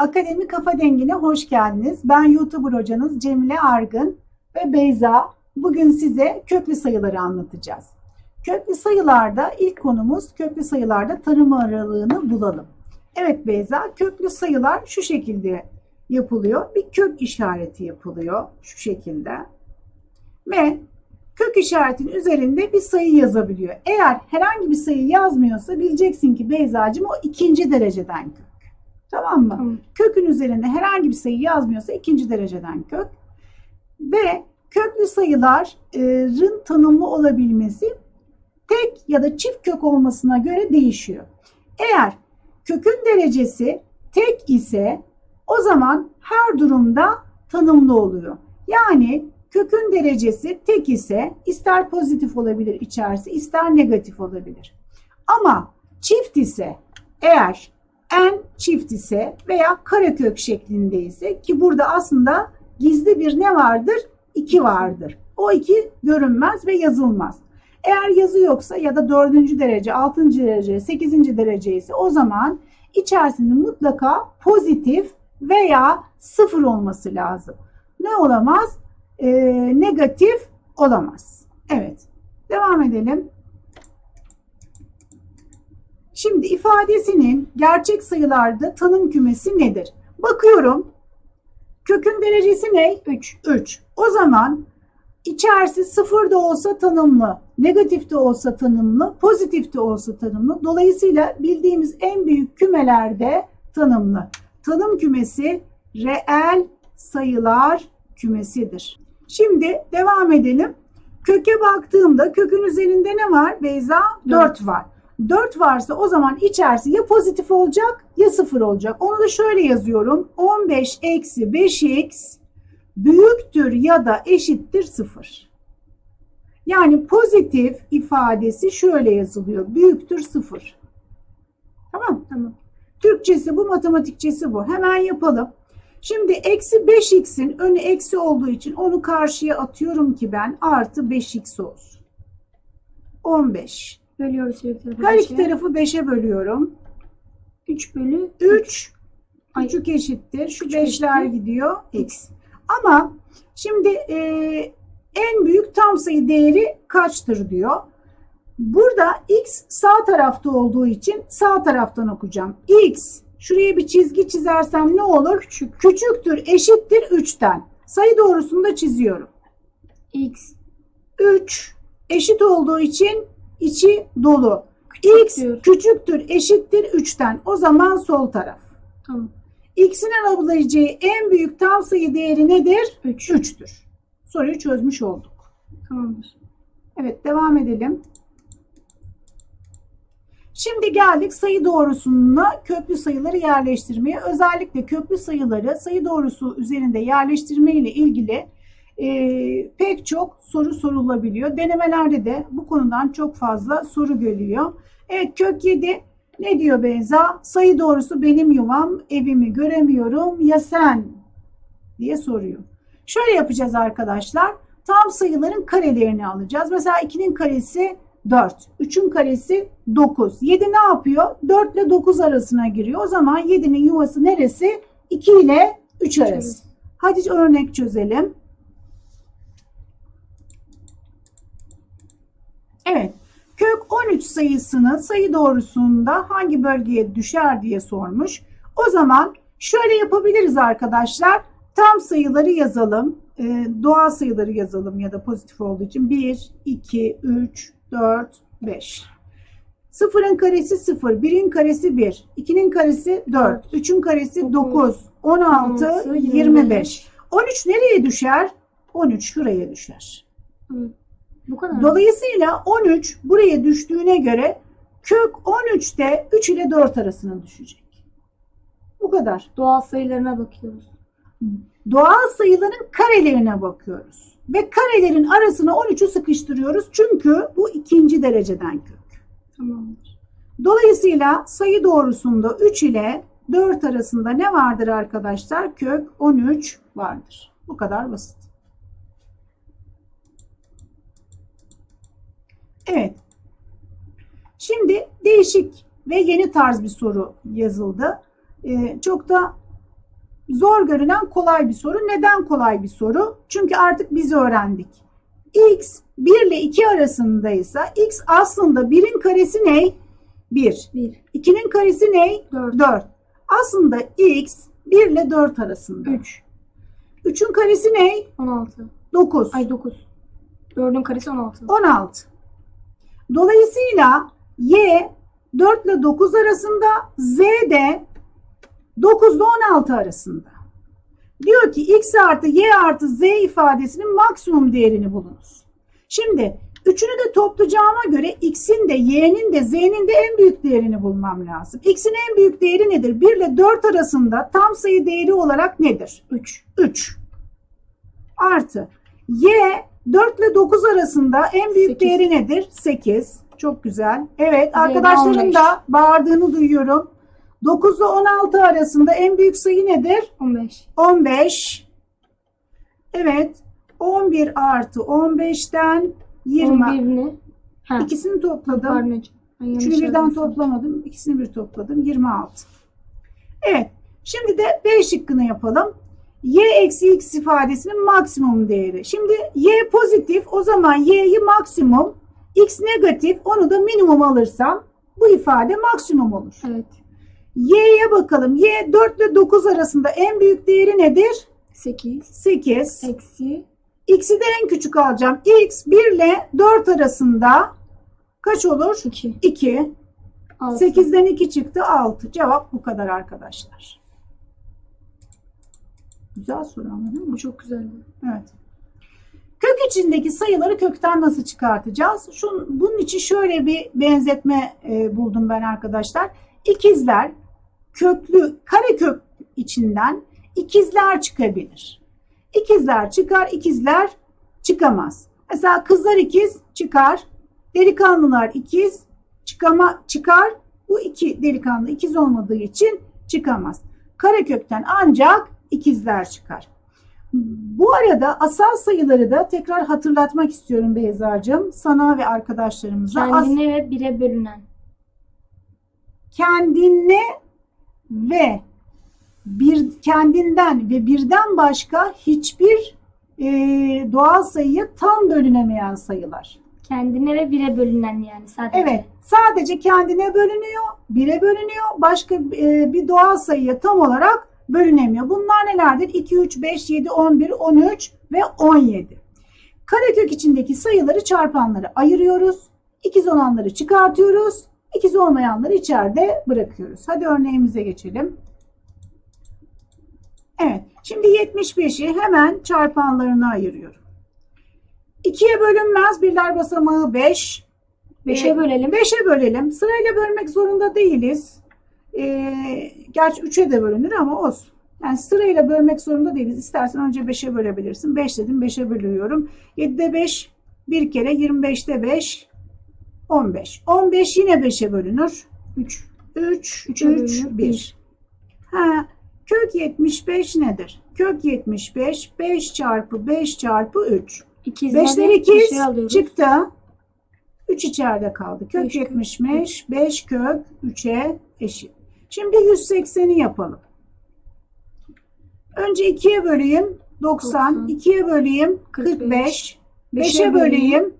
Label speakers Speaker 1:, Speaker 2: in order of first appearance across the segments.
Speaker 1: Akademi Kafa Dengi'ne hoş geldiniz. Ben YouTuber hocanız Cemile Argın ve Beyza. Bugün size köklü sayıları anlatacağız. Köklü sayılarda ilk konumuz köklü sayılarda tanım aralığını bulalım. Evet Beyza, köklü sayılar şu şekilde yapılıyor. Bir kök işareti yapılıyor şu şekilde. Ve kök işaretinin üzerinde bir sayı yazabiliyor. Eğer herhangi bir sayı yazmıyorsa bileceksin ki Beyzacığım o ikinci dereceden kök. Tamam mı?
Speaker 2: Tamam.
Speaker 1: Kökün üzerinde herhangi bir sayı yazmıyorsa ikinci dereceden kök. Ve köklü sayıların tanımlı olabilmesi tek ya da çift kök olmasına göre değişiyor. Eğer kökün derecesi tek ise o zaman her durumda tanımlı oluyor. Yani kökün derecesi tek ise ister pozitif olabilir içerisi ister negatif olabilir. Ama çift ise eğer n çift ise veya karekök şeklinde ise ki burada aslında gizli bir ne vardır? 2 vardır. O 2 görünmez ve yazılmaz. Eğer yazı yoksa ya da dördüncü derece, altıncı derece, sekizinci derece ise o zaman içerisinde mutlaka pozitif veya sıfır olması lazım. Ne olamaz? Ee, negatif olamaz. Evet. Devam edelim. Şimdi ifadesinin gerçek sayılarda tanım kümesi nedir? Bakıyorum. Kökün derecesi ne? 3. 3. O zaman içerisi sıfır da olsa tanımlı, negatif de olsa tanımlı, pozitif de olsa tanımlı. Dolayısıyla bildiğimiz en büyük kümelerde tanımlı. Tanım kümesi reel sayılar kümesidir. Şimdi devam edelim. Köke baktığımda kökün üzerinde ne var Beyza? 4 var. 4 varsa o zaman içerisi ya pozitif olacak ya sıfır olacak. Onu da şöyle yazıyorum. 15 eksi 5x büyüktür ya da eşittir 0. Yani pozitif ifadesi şöyle yazılıyor. Büyüktür 0. Tamam
Speaker 2: Tamam.
Speaker 1: Türkçesi bu, matematikçesi bu. Hemen yapalım. Şimdi eksi 5x'in önü eksi olduğu için onu karşıya atıyorum ki ben artı 5x olsun. 15.
Speaker 2: Bölüyoruz her tarafı.
Speaker 1: Her iki
Speaker 2: beşe.
Speaker 1: tarafı 5'e bölüyorum.
Speaker 2: 3 bölü
Speaker 1: 3
Speaker 2: Ay.
Speaker 1: küçük eşittir. Şu
Speaker 2: Küçük
Speaker 1: 5'ler
Speaker 2: eşittir.
Speaker 1: gidiyor. X. Ama şimdi e, en büyük tam sayı değeri kaçtır diyor. Burada x sağ tarafta olduğu için sağ taraftan okuyacağım. x şuraya bir çizgi çizersem ne olur? Küçük. Küçüktür eşittir 3'ten. Sayı doğrusunu da çiziyorum.
Speaker 2: x
Speaker 1: 3 eşit olduğu için içi dolu. x
Speaker 2: Küçüktür.
Speaker 1: küçüktür eşittir 3'ten. O zaman sol taraf.
Speaker 2: Tamam.
Speaker 1: X'in alabileceği en büyük tam sayı değeri nedir?
Speaker 2: 3.
Speaker 1: 3'tür. Soruyu çözmüş olduk.
Speaker 2: Tamamdır.
Speaker 1: Evet devam edelim. Şimdi geldik sayı doğrusuna köklü sayıları yerleştirmeye. Özellikle köklü sayıları sayı doğrusu üzerinde yerleştirme ile ilgili e, pek çok soru sorulabiliyor. Denemelerde de bu konudan çok fazla soru geliyor. Evet kök 7 ne diyor Beyza? Sayı doğrusu benim yuvam, evimi göremiyorum ya sen diye soruyor. Şöyle yapacağız arkadaşlar. Tam sayıların karelerini alacağız. Mesela 2'nin karesi 4, 3'ün karesi 9. 7 ne yapıyor? 4 ile 9 arasına giriyor. O zaman 7'nin yuvası neresi? 2 ile 3 arası. Hadi örnek çözelim. Evet. Kök 13 sayısını sayı doğrusunda hangi bölgeye düşer diye sormuş. O zaman şöyle yapabiliriz arkadaşlar. Tam sayıları yazalım. Ee, doğal sayıları yazalım ya da pozitif olduğu için 1, 2, 3, 4, 5. Sıfırın karesi 0, 1'in karesi 1, 2'nin karesi 4, 3'ün karesi 9, 16,
Speaker 2: 16,
Speaker 1: 25. 13 nereye düşer? 13 şuraya düşer.
Speaker 2: Tamam. Bu kadar.
Speaker 1: Dolayısıyla 13 buraya düştüğüne göre kök 13'te 3 ile 4 arasına düşecek. Bu kadar.
Speaker 2: Doğal sayılarına bakıyoruz.
Speaker 1: Doğal sayıların karelerine bakıyoruz. Ve karelerin arasına 13'ü sıkıştırıyoruz. Çünkü bu ikinci dereceden kök.
Speaker 2: Tamamdır.
Speaker 1: Dolayısıyla sayı doğrusunda 3 ile 4 arasında ne vardır arkadaşlar? Kök 13 vardır. Bu kadar basit. Evet. Şimdi değişik ve yeni tarz bir soru yazıldı. Ee, çok da zor görünen kolay bir soru. Neden kolay bir soru? Çünkü artık biz öğrendik. x 1 ile 2 arasındaysa x aslında 1'in karesi ne? 1.
Speaker 2: 1,
Speaker 1: 2'nin karesi ne?
Speaker 2: 4,
Speaker 1: 4. Aslında x 1 ile 4 arasında.
Speaker 2: 3,
Speaker 1: 3'ün karesi ne?
Speaker 2: 16.
Speaker 1: 9.
Speaker 2: Ay 9. 4'ün karesi 16.
Speaker 1: 16. Dolayısıyla y 4 ile 9 arasında, z de 9 ile 16 arasında. Diyor ki x artı y artı z ifadesinin maksimum değerini bulunuz. Şimdi üçünü de toplayacağıma göre x'in de y'nin de z'nin de en büyük değerini bulmam lazım. x'in en büyük değeri nedir? 1 ile 4 arasında tam sayı değeri olarak nedir?
Speaker 2: 3.
Speaker 1: 3 artı y 4 ile 9 arasında en büyük
Speaker 2: Sekiz.
Speaker 1: değeri nedir? 8. Çok güzel. Evet arkadaşların
Speaker 2: 15.
Speaker 1: da bağırdığını duyuyorum. 9 ile 16 arasında en büyük sayı nedir?
Speaker 2: 15.
Speaker 1: 15. Evet. 11 artı 15'ten 20.
Speaker 2: 11'ini. Ha.
Speaker 1: İkisini topladım. Üçünü birden toplamadım. İkisini bir topladım. 26. Evet. Şimdi de B şıkkını yapalım. Y eksi x ifadesinin maksimum değeri. Şimdi y pozitif o zaman y'yi maksimum. X negatif onu da minimum alırsam bu ifade maksimum olur.
Speaker 2: Evet.
Speaker 1: Y'ye bakalım. Y 4 ile 9 arasında en büyük değeri nedir?
Speaker 2: 8.
Speaker 1: 8.
Speaker 2: Eksi.
Speaker 1: X'i de en küçük alacağım. X 1 ile 4 arasında kaç olur?
Speaker 2: 2.
Speaker 1: 2.
Speaker 2: 6.
Speaker 1: 8'den 2 çıktı 6. Cevap bu kadar arkadaşlar. Güzel soru ama değil mi?
Speaker 2: Bu çok güzeldi.
Speaker 1: Evet. Kök içindeki sayıları kökten nasıl çıkartacağız? Şun, bunun için şöyle bir benzetme e, buldum ben arkadaşlar. İkizler köklü karekök içinden ikizler çıkabilir. İkizler çıkar, ikizler çıkamaz. Mesela kızlar ikiz çıkar, delikanlılar ikiz çıkama çıkar. Bu iki delikanlı ikiz olmadığı için çıkamaz. Karekökten ancak ikizler çıkar. Bu arada asal sayıları da tekrar hatırlatmak istiyorum Beyza'cığım. Sana ve arkadaşlarımıza.
Speaker 2: Kendine ve bire bölünen.
Speaker 1: kendine ve bir kendinden ve birden başka hiçbir e, doğal sayıya tam bölünemeyen sayılar.
Speaker 2: Kendine ve bire bölünen yani sadece.
Speaker 1: Evet, sadece kendine bölünüyor, bire bölünüyor, başka e, bir doğal sayıya tam olarak bölünemiyor. Bunlar nelerdir? 2, 3, 5, 7, 11, 13 ve 17. Karekök içindeki sayıları çarpanları ayırıyoruz. İkiz olanları çıkartıyoruz. İkiz olmayanları içeride bırakıyoruz. Hadi örneğimize geçelim. Evet, şimdi 75'i hemen çarpanlarına ayırıyorum. 2'ye bölünmez birler basamağı 5.
Speaker 2: 5'e bölelim.
Speaker 1: 5'e bölelim. Sırayla bölmek zorunda değiliz. Ee, gerçi 3'e de bölünür ama olsun. Yani sırayla bölmek zorunda değiliz. İstersen önce 5'e bölebilirsin. 5 dedim 5'e bölüyorum. 7'de 5 bir kere 25'te 5 15. 15 yine 5'e bölünür.
Speaker 2: 3.
Speaker 1: 3
Speaker 2: Üçe
Speaker 1: 3
Speaker 2: bölünür,
Speaker 1: 1. Ha, kök 75 nedir? Kök 75 5 çarpı 5 çarpı 3.
Speaker 2: İkizleri
Speaker 1: 5'ler ikiz
Speaker 2: beşe alıyoruz.
Speaker 1: çıktı. 3 içeride kaldı. Kök 75, 5 kök 3'e eşit. Şimdi 180'i yapalım. Önce 2'ye böleyim 90,
Speaker 2: 90.
Speaker 1: 2'ye böleyim 45,
Speaker 2: 45,
Speaker 1: 5'e böleyim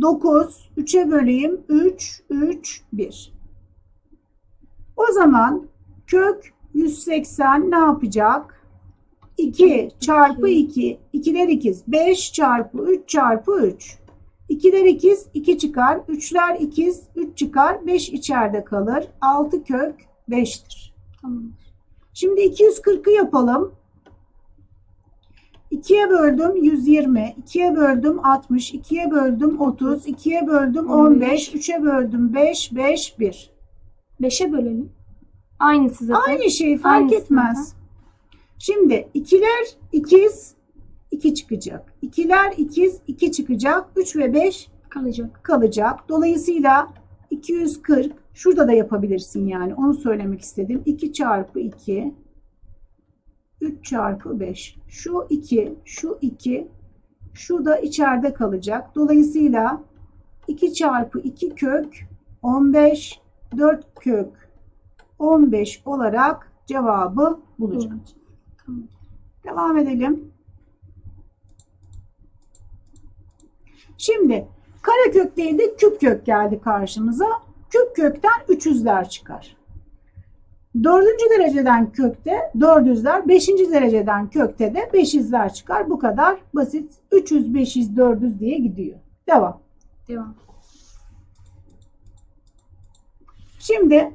Speaker 1: 9, 3'e böleyim 3, 3, 1. O zaman kök 180 ne yapacak? 2 çarpı 2, 2'ler ikiz. 5 çarpı 3 çarpı 3. 2'ler ikiz, 2 çıkar. 3'ler ikiz, 3 çıkar. 5 içeride kalır. 6 kök 5'tir.
Speaker 2: Tamam.
Speaker 1: Şimdi 240'ı yapalım. 2'ye böldüm 120, 2'ye böldüm 60, 2'ye böldüm 30, 2'ye böldüm 15, 3'e böldüm 5, 5, 1.
Speaker 2: 5'e bölelim. Aynısı zaten.
Speaker 1: Aynı şey fark
Speaker 2: Aynısı
Speaker 1: etmez. Şimdi ikiler ikiz 2 çıkacak. İkiler ikiz 2 çıkacak. 3 ve 5
Speaker 2: kalacak.
Speaker 1: kalacak. Dolayısıyla 240 şurada da yapabilirsin yani onu söylemek istedim. 2 çarpı 2 3 çarpı 5. Şu 2, şu 2, şu da içeride kalacak. Dolayısıyla 2 çarpı 2 kök 15, 4 kök 15 olarak cevabı bulacağım.
Speaker 2: Tamam.
Speaker 1: Devam edelim. Şimdi karekök değil de küp kök geldi karşımıza. Küp kökten 300'ler çıkar. Dördüncü dereceden kökte 400'ler, beşinci dereceden kökte de 500'ler çıkar. Bu kadar basit. 300, 500, 400 diye gidiyor. Devam.
Speaker 2: Devam.
Speaker 1: Şimdi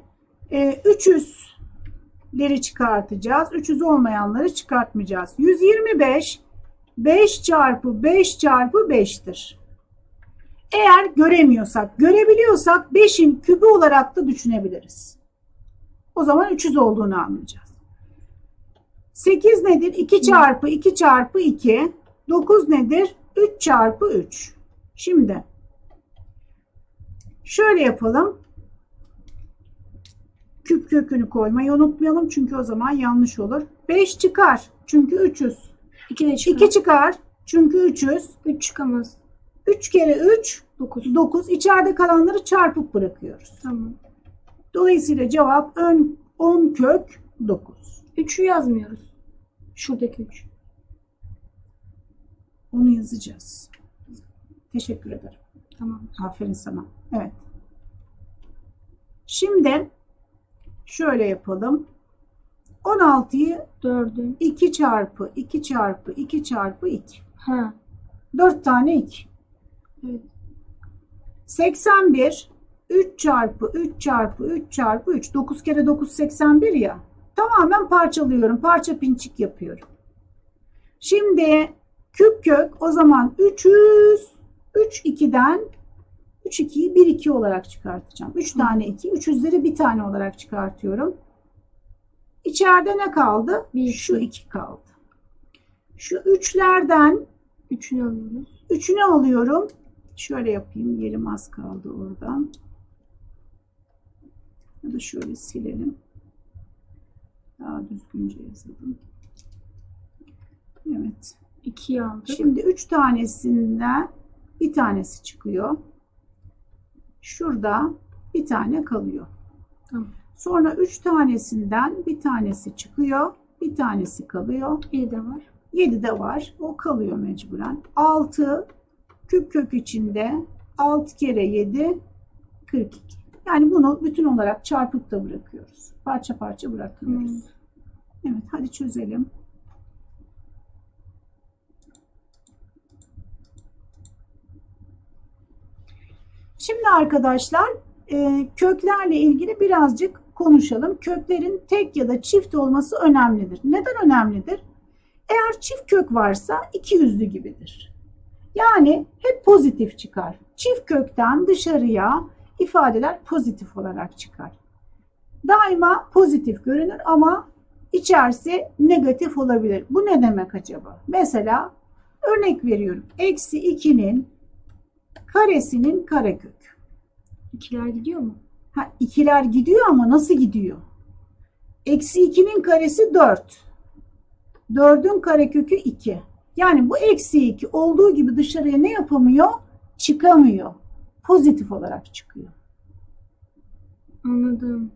Speaker 1: e, 300'leri çıkartacağız. 300 olmayanları çıkartmayacağız. 125 5 çarpı 5 çarpı 5'tir. Eğer göremiyorsak, görebiliyorsak 5'in kübü olarak da düşünebiliriz. O zaman 300 olduğunu anlayacağız. 8 nedir? 2 çarpı 2 çarpı 2. 9 nedir? 3 çarpı 3. Şimdi şöyle yapalım küp kökünü koymayı unutmayalım çünkü o zaman yanlış olur. 5 çıkar çünkü 300.
Speaker 2: 2 de çıkar.
Speaker 1: 2 çıkar çünkü 300.
Speaker 2: 3 çıkamaz.
Speaker 1: 3 kere 3
Speaker 2: 9.
Speaker 1: 9. İçeride kalanları çarpıp bırakıyoruz.
Speaker 2: Tamam.
Speaker 1: Dolayısıyla cevap ön 10 kök 9.
Speaker 2: 3'ü yazmıyoruz. Şuradaki 3.
Speaker 1: Onu yazacağız. Teşekkür ederim.
Speaker 2: Tamam.
Speaker 1: Aferin sana. Evet. Şimdi şöyle yapalım. 16'yı
Speaker 2: 4'ü.
Speaker 1: 2 çarpı 2 çarpı 2 çarpı 2.
Speaker 2: Ha.
Speaker 1: 4 tane 2.
Speaker 2: Evet.
Speaker 1: 81 3 çarpı 3 çarpı 3 çarpı 3. 9 kere 9 81 ya. Tamamen parçalıyorum. Parça pinçik yapıyorum. Şimdi küp kök o zaman 300 3 2'den 3 2'yi 1 2 olarak çıkartacağım. 3
Speaker 2: Hı.
Speaker 1: tane 2. 300'leri bir tane olarak çıkartıyorum. İçeride ne kaldı?
Speaker 2: Bir.
Speaker 1: Şu 2 kaldı. Şu 3'lerden
Speaker 2: 3'ünü alıyoruz.
Speaker 1: Üçünü alıyorum. Şöyle yapayım. Yerim az kaldı oradan. Ya da şöyle silelim. Daha düzgünce yazalım. Evet.
Speaker 2: 2'yi aldık.
Speaker 1: Şimdi üç tanesinden bir tanesi çıkıyor. Şurada bir tane kalıyor.
Speaker 2: Tamam.
Speaker 1: Sonra üç tanesinden bir tanesi çıkıyor. Bir tanesi kalıyor.
Speaker 2: 1 de var.
Speaker 1: 7 de var. O kalıyor mecburen. 6 küp kök içinde 6 kere 7 42. Yani bunu bütün olarak çarpıp da bırakıyoruz. Parça parça bırakıyoruz.
Speaker 2: Hmm.
Speaker 1: Evet hadi çözelim. Şimdi arkadaşlar e, köklerle ilgili birazcık konuşalım. Köklerin tek ya da çift olması önemlidir. Neden önemlidir? Eğer çift kök varsa iki yüzlü gibidir. Yani hep pozitif çıkar. Çift kökten dışarıya ifadeler pozitif olarak çıkar. Daima pozitif görünür ama içerisi negatif olabilir. Bu ne demek acaba? Mesela örnek veriyorum. Eksi 2'nin karesinin karekök.
Speaker 2: 2'ler gidiyor mu?
Speaker 1: Ha, ikiler gidiyor ama nasıl gidiyor? Eksi 2'nin karesi 4. 4'ün karekökü 2. Yani bu eksi 2 olduğu gibi dışarıya ne yapamıyor? Çıkamıyor. Pozitif olarak çıkıyor.
Speaker 2: Anladım.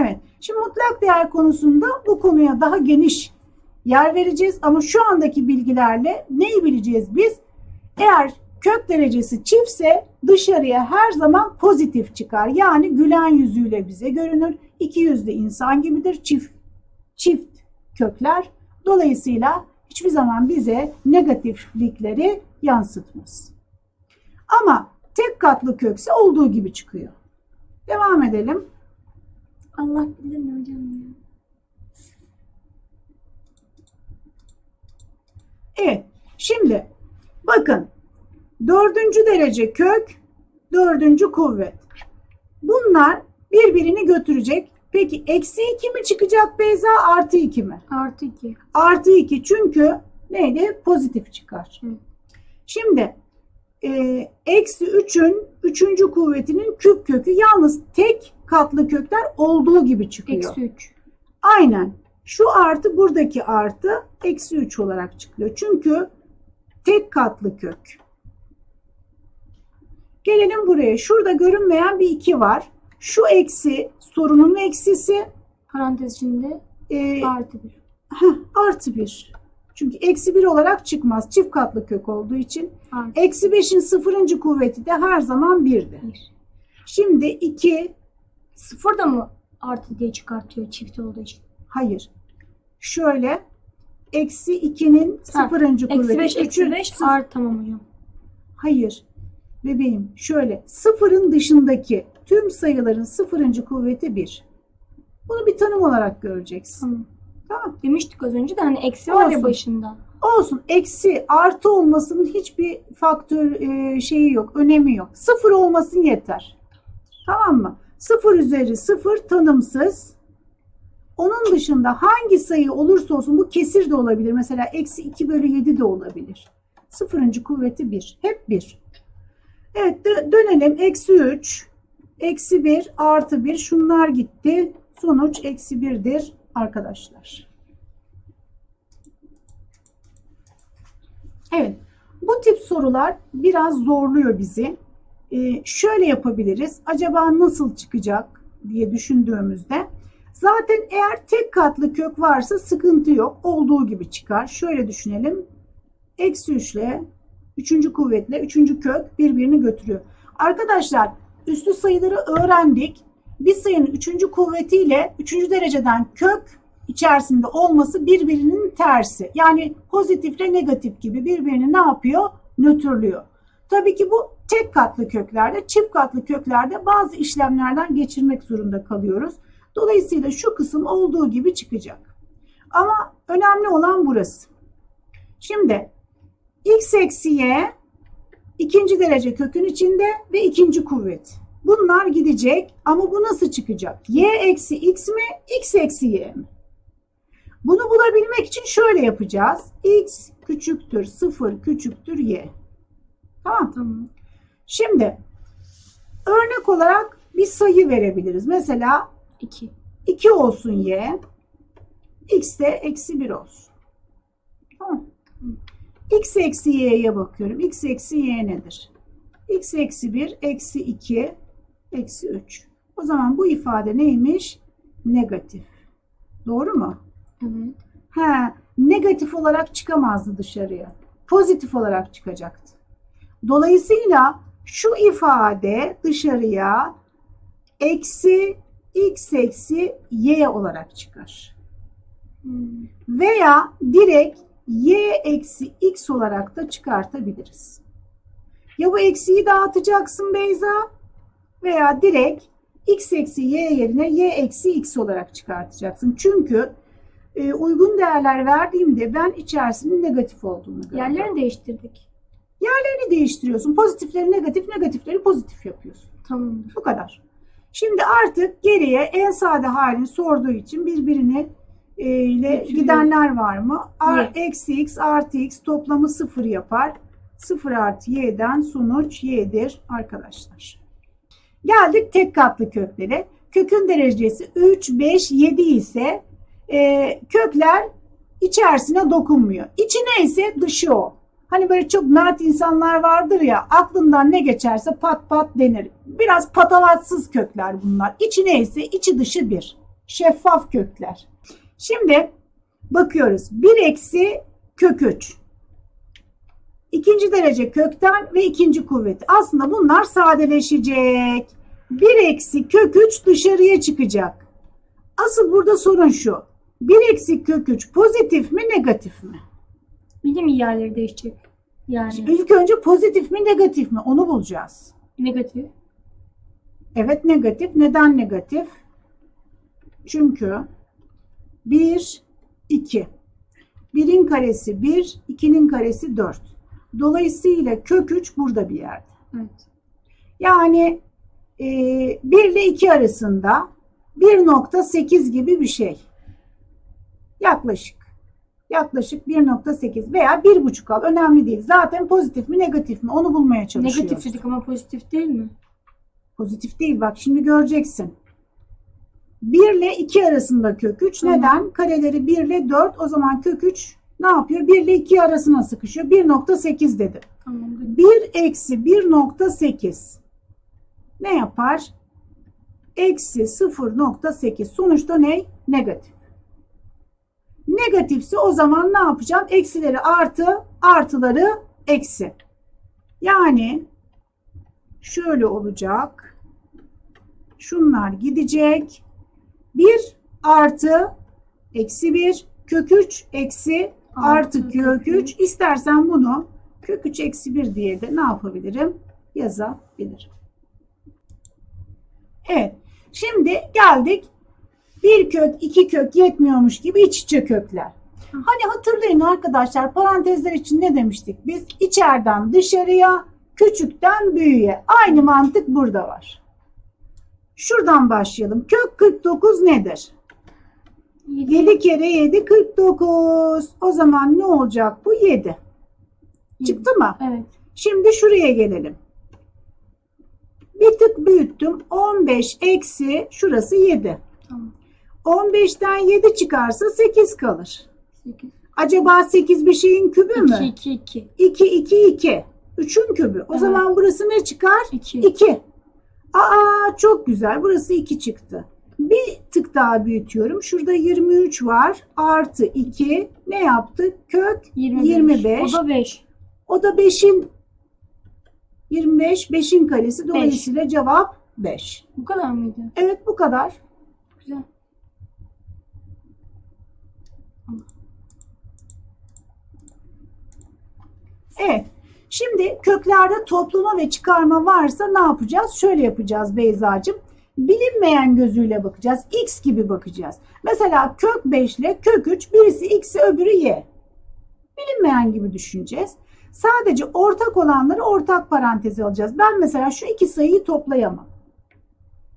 Speaker 1: Evet. Şimdi mutlak değer konusunda bu konuya daha geniş yer vereceğiz. Ama şu andaki bilgilerle neyi bileceğiz biz? Eğer kök derecesi çiftse dışarıya her zaman pozitif çıkar. Yani gülen yüzüyle bize görünür. İki yüzlü insan gibidir çift, çift kökler. Dolayısıyla hiçbir zaman bize negatiflikleri yansıtmaz. Ama tek katlı kökse olduğu gibi çıkıyor. Devam edelim.
Speaker 2: Allah bilir ne hocam ya.
Speaker 1: Evet. Şimdi bakın dördüncü derece kök, dördüncü kuvvet. Bunlar birbirini götürecek. Peki eksi 2 mi çıkacak Beyza artı 2 mi?
Speaker 2: Artı 2.
Speaker 1: Artı 2 çünkü neydi? Pozitif çıkar.
Speaker 2: Hı.
Speaker 1: Şimdi e, eksi 3'ün üçüncü kuvvetinin küp kökü yalnız tek katlı kökler olduğu gibi çıkıyor.
Speaker 2: Eksi 3.
Speaker 1: Aynen. Şu artı buradaki artı eksi 3 olarak çıkıyor. Çünkü tek katlı kök. Gelelim buraya. Şurada görünmeyen bir 2 var. Şu eksi sorunun eksisi
Speaker 2: Parantez içinde
Speaker 1: e,
Speaker 2: artı 1.
Speaker 1: Heh, artı 1. Çünkü eksi 1 olarak çıkmaz. Çift katlı kök olduğu için.
Speaker 2: Artı
Speaker 1: Eksi 5'in sıfırıncı kuvveti de her zaman 1'di.
Speaker 2: bir.
Speaker 1: Şimdi 2
Speaker 2: Sıfır da mı artı diye çıkartıyor çift olduğu için?
Speaker 1: hayır. Şöyle eksi 2'nin
Speaker 2: Ha,
Speaker 1: sıfırıncı kuvveti.
Speaker 2: Eksi beş, eksi
Speaker 1: üçün
Speaker 2: beş
Speaker 1: sıf-
Speaker 2: artı tamam hocam.
Speaker 1: Hayır. Bebeğim şöyle sıfırın dışındaki tüm sayıların sıfırıncı kuvveti 1. Bunu bir tanım olarak göreceksin.
Speaker 2: Tamam.
Speaker 1: Tamam.
Speaker 2: Demiştik az önce de hani eksi var ya
Speaker 1: Olsun.
Speaker 2: başında.
Speaker 1: Olsun. Eksi artı olmasının hiçbir faktör e, şeyi yok. Önemi yok. Sıfır olmasın yeter. Tamam mı? Sıfır üzeri sıfır tanımsız. Onun dışında hangi sayı olursa olsun bu kesir de olabilir. Mesela eksi 2 bölü 7 de olabilir. Sıfırıncı kuvveti 1. Hep 1. Evet dö- dönelim. Eksi 3, eksi 1, artı 1. Şunlar gitti. Sonuç eksi 1'dir arkadaşlar. Evet. Bu tip sorular biraz zorluyor bizi. Ee, şöyle yapabiliriz. Acaba nasıl çıkacak diye düşündüğümüzde zaten eğer tek katlı kök varsa sıkıntı yok. Olduğu gibi çıkar. Şöyle düşünelim. Eksi 3 ile 3. kuvvetle 3. kök birbirini götürüyor. Arkadaşlar üstü sayıları öğrendik. Bir sayının 3. kuvvetiyle 3. dereceden kök içerisinde olması birbirinin tersi. Yani pozitifle negatif gibi birbirini ne yapıyor? Nötrlüyor. Tabii ki bu tek katlı köklerde, çift katlı köklerde bazı işlemlerden geçirmek zorunda kalıyoruz. Dolayısıyla şu kısım olduğu gibi çıkacak. Ama önemli olan burası. Şimdi x eksi y ikinci derece kökün içinde ve ikinci kuvvet. Bunlar gidecek ama bu nasıl çıkacak? y eksi x mi, x eksi y mi? Bunu bulabilmek için şöyle yapacağız. x küçüktür 0 küçüktür y. Tamam.
Speaker 2: Tamam.
Speaker 1: Şimdi örnek olarak bir sayı verebiliriz. Mesela
Speaker 2: İki.
Speaker 1: 2 olsun y. x de eksi 1 olsun. X eksi y'ye bakıyorum. x eksi y nedir? x eksi 1 eksi 2 eksi 3. O zaman bu ifade neymiş? Negatif. Doğru mu?
Speaker 2: Evet.
Speaker 1: He, negatif olarak çıkamazdı dışarıya. Pozitif olarak çıkacaktı. Dolayısıyla şu ifade dışarıya eksi x eksi y olarak çıkar.
Speaker 2: Hmm.
Speaker 1: Veya direkt y eksi x olarak da çıkartabiliriz. Ya bu eksiyi dağıtacaksın Beyza veya direkt x eksi y yerine y eksi x olarak çıkartacaksın. Çünkü e, uygun değerler verdiğimde ben içerisinin negatif olduğunu gördüm.
Speaker 2: Yerlerini değiştirdik.
Speaker 1: Yerlerini değiştiriyorsun. Pozitifleri negatif, negatifleri pozitif yapıyorsun.
Speaker 2: Tamamdır.
Speaker 1: Bu kadar. Şimdi artık geriye en sade halini sorduğu için birbirini ile
Speaker 2: Götürüyor.
Speaker 1: gidenler var mı? R, eksi x artı x toplamı sıfır yapar. Sıfır artı y'den sonuç y'dir arkadaşlar. Geldik tek katlı köklere. Kökün derecesi 3, 5, 7 ise e, kökler içerisine dokunmuyor. İçi neyse dışı o. Hani böyle çok mert insanlar vardır ya aklından ne geçerse pat pat denir. Biraz patavatsız kökler bunlar. İçi neyse içi dışı bir. Şeffaf kökler. Şimdi bakıyoruz. 1 eksi kök 3. İkinci derece kökten ve ikinci kuvveti. Aslında bunlar sadeleşecek. 1 eksi kök 3 dışarıya çıkacak. Asıl burada sorun şu. 1 eksi kök 3 pozitif mi negatif mi?
Speaker 2: Mi yerleri değişecek? Yani
Speaker 1: İlk önce pozitif mi negatif mi onu bulacağız.
Speaker 2: negatif.
Speaker 1: Evet negatif. Neden negatif? Çünkü 1, 2. 1'in karesi 1, 2'nin karesi 4. Dolayısıyla kök 3 burada bir yerde.
Speaker 2: Evet.
Speaker 1: Yani e, 1 ile 2 arasında 1.8 gibi bir şey. Yaklaşık. Yaklaşık 1.8 veya 1.5 al. Önemli değil. Zaten pozitif mi negatif mi onu bulmaya çalışıyoruz.
Speaker 2: Negatif dedik ama pozitif değil mi?
Speaker 1: Pozitif değil bak şimdi göreceksin. 1 ile 2 arasında kök 3.
Speaker 2: Tamam.
Speaker 1: Neden? Kareleri 1 ile 4 o zaman kök 3 ne yapıyor? 1 ile 2 arasına sıkışıyor. 1.8 dedim.
Speaker 2: Tamamdır.
Speaker 1: 1 eksi 1.8 ne yapar? Eksi 0.8 sonuçta ne? Negatif. Negatifse o zaman ne yapacağım? Eksileri artı, artıları eksi. Yani şöyle olacak. Şunlar gidecek. 1 artı eksi 1 kök 3 eksi artı
Speaker 2: Artı
Speaker 1: kök
Speaker 2: kök
Speaker 1: 3. İstersen bunu kök 3 eksi 1 diye de ne yapabilirim? Yazabilirim. Evet. Şimdi geldik. Bir kök, iki kök yetmiyormuş gibi iç içe kökler. Hani hatırlayın arkadaşlar parantezler için ne demiştik biz? İçeriden dışarıya, küçükten büyüğe. Aynı mantık burada var. Şuradan başlayalım. Kök 49 nedir? 7 kere 7 49. O zaman ne olacak bu? 7. Çıktı mı?
Speaker 2: Evet.
Speaker 1: Şimdi şuraya gelelim. Bir tık büyüttüm. 15 eksi şurası 7.
Speaker 2: Tamam.
Speaker 1: 15'ten 7 çıkarsa 8 kalır.
Speaker 2: 8.
Speaker 1: Acaba 8 bir şeyin kübü
Speaker 2: 2
Speaker 1: mü?
Speaker 2: 2 2.
Speaker 1: 2 2 2. 3'ün kübü. O
Speaker 2: Evet.
Speaker 1: zaman burası ne çıkar?
Speaker 2: 2.
Speaker 1: 2. Aa çok güzel. Burası 2 çıktı. Bir tık daha büyütüyorum. Şurada 23 var. Artı 2 ne yaptı? Kök
Speaker 2: 25.
Speaker 1: 25.
Speaker 2: O da 5.
Speaker 1: O da 5'in 25 5'in karesi. Dolayısıyla cevap 5.
Speaker 2: Bu kadar mıydı?
Speaker 1: Evet bu kadar.
Speaker 2: Güzel.
Speaker 1: Evet. Şimdi köklerde toplama ve çıkarma varsa ne yapacağız? Şöyle yapacağız Beyza'cığım. Bilinmeyen gözüyle bakacağız. X gibi bakacağız. Mesela kök 5 ile kök 3 birisi X öbürü Y. Bilinmeyen gibi düşüneceğiz. Sadece ortak olanları ortak paranteze alacağız. Ben mesela şu iki sayıyı toplayamam.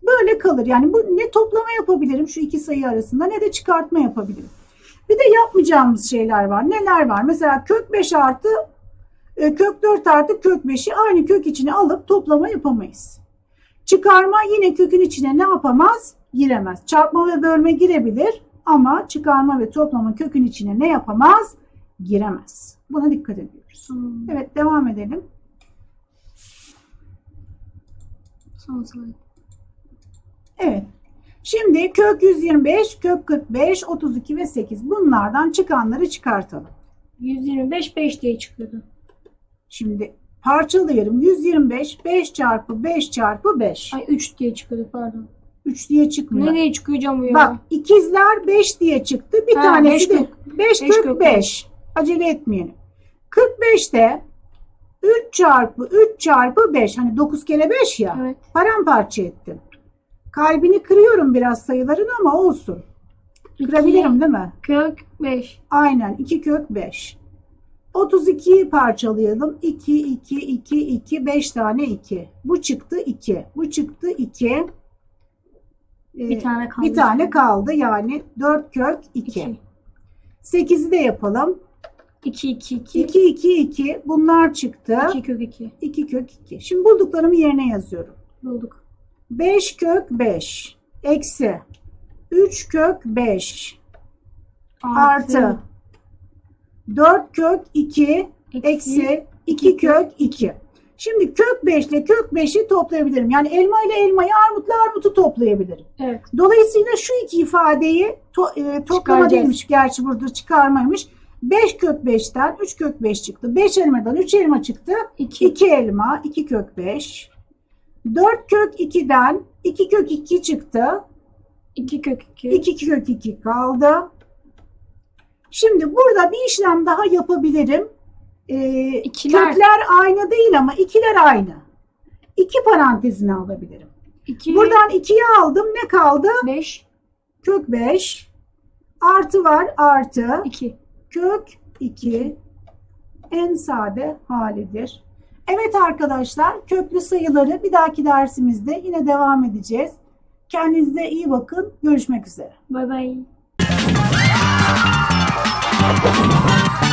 Speaker 1: Böyle kalır. Yani bu ne toplama yapabilirim şu iki sayı arasında ne de çıkartma yapabilirim. Bir de yapmayacağımız şeyler var. Neler var? Mesela kök 5 artı e, kök 4 artı kök 5'i aynı kök içine alıp toplama yapamayız. Çıkarma yine kökün içine ne yapamaz? Giremez. Çarpma ve bölme girebilir ama çıkarma ve toplama kökün içine ne yapamaz? Giremez. Buna dikkat ediyoruz.
Speaker 2: Tamam.
Speaker 1: Evet devam edelim.
Speaker 2: Son slide.
Speaker 1: Evet. Şimdi kök 125, kök 45, 32 ve 8 bunlardan çıkanları çıkartalım.
Speaker 2: 125 5 diye çıkıyordu.
Speaker 1: Şimdi parçalayalım. 125 5 çarpı 5 çarpı 5.
Speaker 2: Ay 3 diye çıkıyordu pardon.
Speaker 1: 3 diye çıkmıyor.
Speaker 2: Ne diye çıkıyor bu ya?
Speaker 1: Bak ikizler 5 diye çıktı. Bir
Speaker 2: Ha,
Speaker 1: tanesi
Speaker 2: beş
Speaker 1: de
Speaker 2: kök.
Speaker 1: 5
Speaker 2: Beş
Speaker 1: kök
Speaker 2: kök
Speaker 1: 5. Acele etmeyelim. 45'te 3 çarpı 3 çarpı 5. Hani 9 kere 5 ya.
Speaker 2: Evet.
Speaker 1: Paramparça ettim. Kalbini kırıyorum biraz sayıların ama olsun. Kırabilirim değil mi?
Speaker 2: Kök 5.
Speaker 1: Aynen 2 kök 5. 32'yi parçalayalım. 2, 2, 2, 2, 5 tane 2. Bu çıktı 2. Bu çıktı 2.
Speaker 2: Bir tane kaldı.
Speaker 1: Bir tane kaldı yani 4 kök 2.
Speaker 2: 2.
Speaker 1: 8'i de yapalım.
Speaker 2: 2 2 2.
Speaker 1: 2, 2, 2. Bunlar çıktı.
Speaker 2: 2 kök 2.
Speaker 1: 2 kök 2. Şimdi bulduklarımı yerine yazıyorum.
Speaker 2: Bulduk.
Speaker 1: 5 kök 5 eksi 3 kök 5 artı 4 kök 2 eksi 2 kök 2. Şimdi kök 5 ile kök 5'i toplayabilirim. Yani elma ile elmayı armutla armutu toplayabilirim.
Speaker 2: Evet.
Speaker 1: Dolayısıyla şu iki ifadeyi to, e, toplama değilmiş. Gerçi burada çıkarmaymış. 5 kök 5'ten 3 kök 5 çıktı. 5 elmadan 3 elma çıktı.
Speaker 2: 2.
Speaker 1: 2 elma 2 kök 5. 4 kök 2'den 2 kök 2 çıktı.
Speaker 2: 2 kök 2.
Speaker 1: 2 kök 2 kaldı. Şimdi burada bir işlem daha yapabilirim. Ee,
Speaker 2: İkiler.
Speaker 1: Kökler aynı değil ama ikiler aynı. İki parantezine alabilirim.
Speaker 2: 2
Speaker 1: Buradan 2'yi aldım. Ne kaldı?
Speaker 2: 5
Speaker 1: Kök 5. Artı var artı.
Speaker 2: 2.
Speaker 1: Kök 2 en sade halidir. Evet arkadaşlar köklü sayıları bir dahaki dersimizde yine devam edeceğiz. Kendinize iyi bakın. Görüşmek üzere.
Speaker 2: Bay bay. なるほど。